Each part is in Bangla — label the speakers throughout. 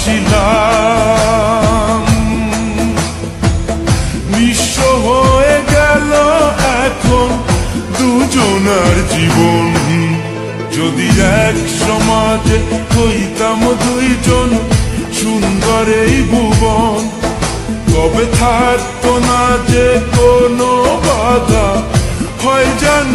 Speaker 1: ভালোবাসিলাম নিঃস্ব হয়ে গেল এখন দুজনার জীবন। যদি এক সমাজে হইতাম দুইজন সুন্দর এই ভুবন কবে থাকতো না যে কোনো বাধা হয় যেন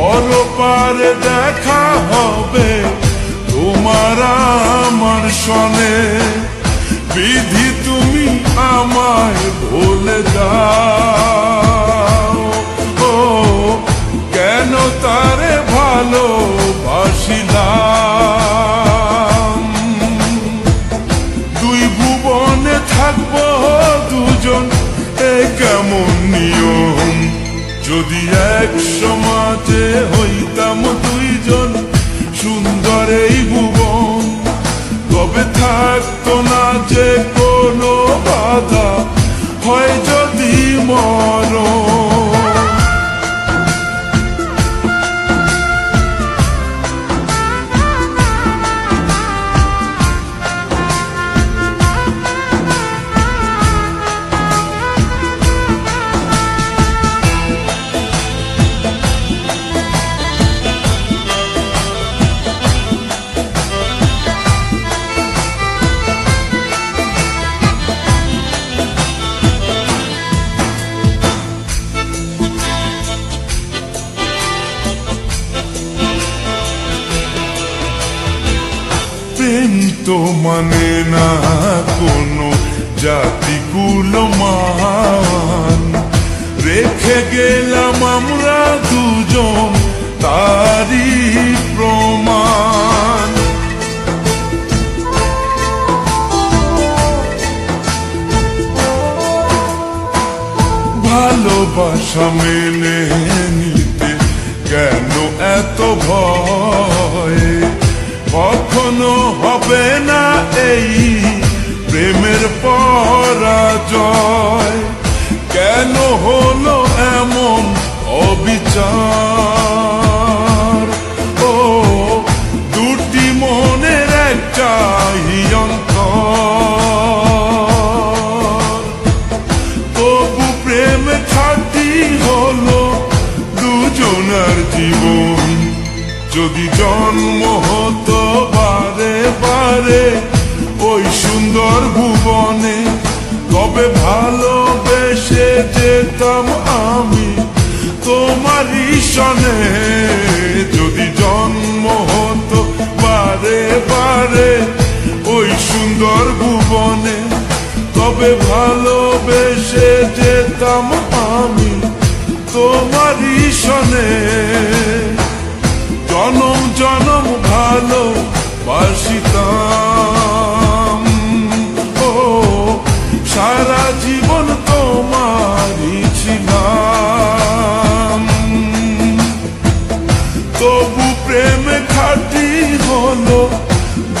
Speaker 1: পরপারে দেখা হবে তোমার আমার সনে। বিধি তুমি আমায় ভুলে যাও ও, কেন তারে ভালোবাসিলাম দুই ভুবনে থাকব যদি এক সমাজে হইতাম দুইজন সুন্দর এই ভুবন, তবে থাকতো না যে কোনো বাধা। হয় যদি মরণ তো মানে না কোনো জাতি কুলমান রেখে গেলাম আমরা দুজন তারই প্রমাণ। ভালোবাসা মেনে নিতে কেন এত ভয়? এই প্রেমের পরাজয় কেন হলো এমন অবিচার? ও, দুটি মনের অন্তর। তবু প্রেম খাটি হলো দুজনার জীবন। যদি জন্ম হতো বারে বারে ভুবনে তবে ভালোবেসে যেতাম আমি তোমারই সনে। যদি জন্ম হতো বারে বারে ওই সুন্দর ভুবনে, তবে ভালোবেসে যেতাম আমি তোমারই সনে। প্রেম খাটি হলো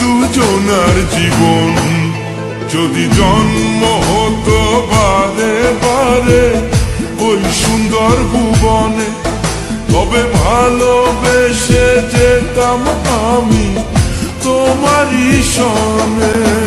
Speaker 1: দুজনার জীবন। যদি জন্ম হতো বারে বারে ওই সুন্দর ভুবনে, তবে ভালোবেসে যেতাম আমি তোমারই সনে